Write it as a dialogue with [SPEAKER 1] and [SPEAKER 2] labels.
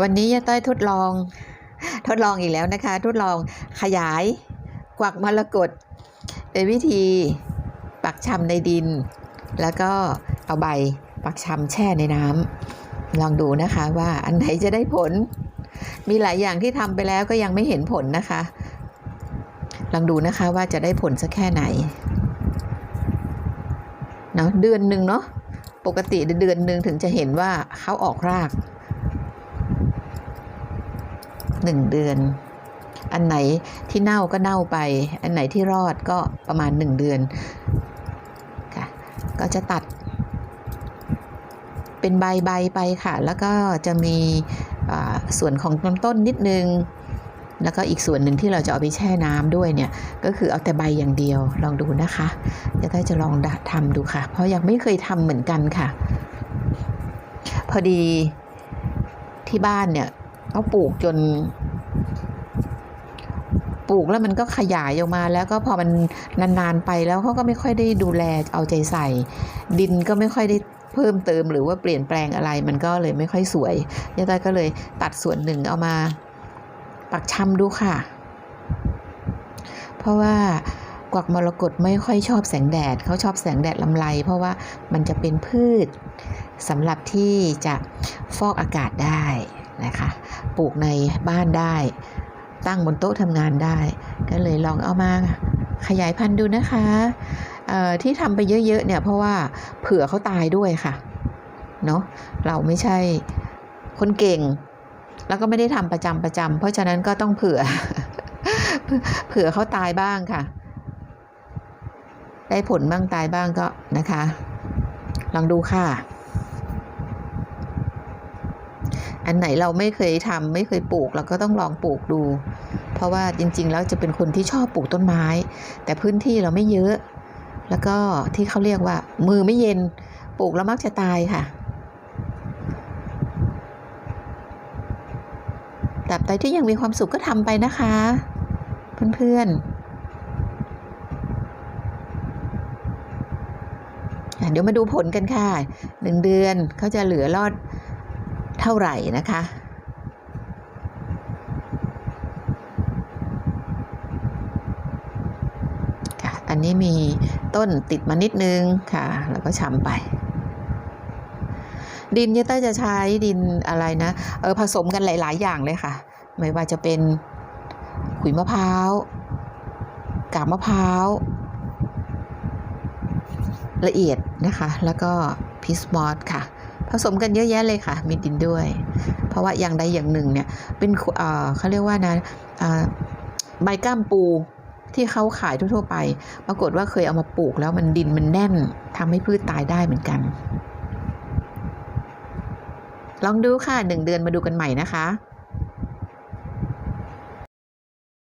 [SPEAKER 1] วันนี้ยาต้อยทดลอง ทดลองอีกแล้วนะคะ ทดลองขยายกวักมรกตเป็นวิธีปักชำในดิน แล้วก็เอาใบปักชำแช่ในน้ำลองดูนะคะว่าอันไหนจะได้ผล มีหลายอย่างที่ทำไปแล้วก็ยังไม่เห็นผลนะคะ ลองดูนะคะว่าจะได้ผลสักแค่ไหนเนาะเดือนหนึ่งเนาะปกติเดือนหนึ่งถึงจะเห็นว่าเขาออกราก หนึ่งเดือน อันไหนที่เน่าก็เน่าไป อันไหนที่รอดก็ประมาณหนึ่งเดือนค่ะ ก็จะตัด เป็นใบใบไปค่ะ แล้วก็จะมีส่วนของลำต้นนิดนึง แล้วก็อีกส่วนหนึ่งที่เราจะเอาไปแช่น้ำด้วยเนี่ย ก็คือเอาแต่ใบอย่างเดียวลองดูนะคะจะได้จะลองทำดูค่ะ เพราะยังไม่เคยทำเหมือนกันค่ะ พอดีที่บ้านเนี่ย เขาปลูกจน ปลูกแล้วมันก็ขยายออกมาแล้วก็พอมันนานๆไปแล้วเขาก็ไม่ค่อยได้ดูแลเอาใจใส่ ดินก็ไม่ค่อยได้เพิ่มเติมหรือว่าเปลี่ยนแปลงอะไรมันก็เลยไม่ค่อยสวยยายต้อยก็เลยตัดส่วนหนึ่งเอามาปักชำดูค่ะ เพราะว่ากวักมรกตไม่ค่อยชอบแสงแดดเขาชอบแสงแดดลำไร เพราะว่ามันจะเป็นพืชสำหรับที่จะฟอกอากาศได้ นะคะ ปลูกในบ้านได้ ตั้งบนโต๊ะทำงานได้ ก็เลยลองเอามาขยายพันธุ์ดูนะคะที่ทำไปเยอะๆเนี่ยเพราะว่าเผื่อเขาตายด้วยค่ะเนาะเราไม่ใช่คนเก่ง แล้วก็ไม่ได้ทำประจำประจำเพราะฉะนั้นก็ต้องเผื่อ เผื่อเขาตายบ้างค่ะ ได้ผลบ้างตายบ้างก็นะคะ ลองดูค่ะ อันไหนเราไม่เคยทำไม่เคยปลูกเราก็ต้องลองปลูกดู เพราะว่าจริง ๆ แล้วจะเป็นคนที่ชอบปลูกต้นไม้ แต่พื้นที่เราไม่เยอะ แล้วก็ที่เขาเรียกว่า มือไม่เย็นปลูกแล้วมักจะตายค่ะแต่ใดที่ยังมีความสุขก็ทำไปนะคะ เพื่อนๆเดี๋ยวมาดูผลกันค่ะหนึ่งเดือนเขาจะเหลือรอด เท่าไหร่นะคะ อันนี้มีต้นติดมานิดนึงค่ะ แล้วก็ชำไป ดินเนี่ยต้จะใช้ดินอะไรนะเออผสมกันหลาย ๆ อย่างเลยค่ะ ไม่ว่าจะเป็นขุยมะพร้าวกาบมะพร้าวละเอียดนะคะ แล้วก็พิสมอสค่ะ ผสมกันเยอะแยะเลยค่ะ มีดินด้วย เพราะว่าอย่างใดอย่างหนึ่งเนี่ยเป็นเขาเรียกว่านะใบก้ามปูที่เขาขายทั่วๆไป ปรากฏว่าเคยเอามาปลูกแล้วมันดินมันแน่นทำให้พืชตายได้เหมือนกัน ลองดูค่ะหนึ่งเดือนมาดูกันใหม่นะคะ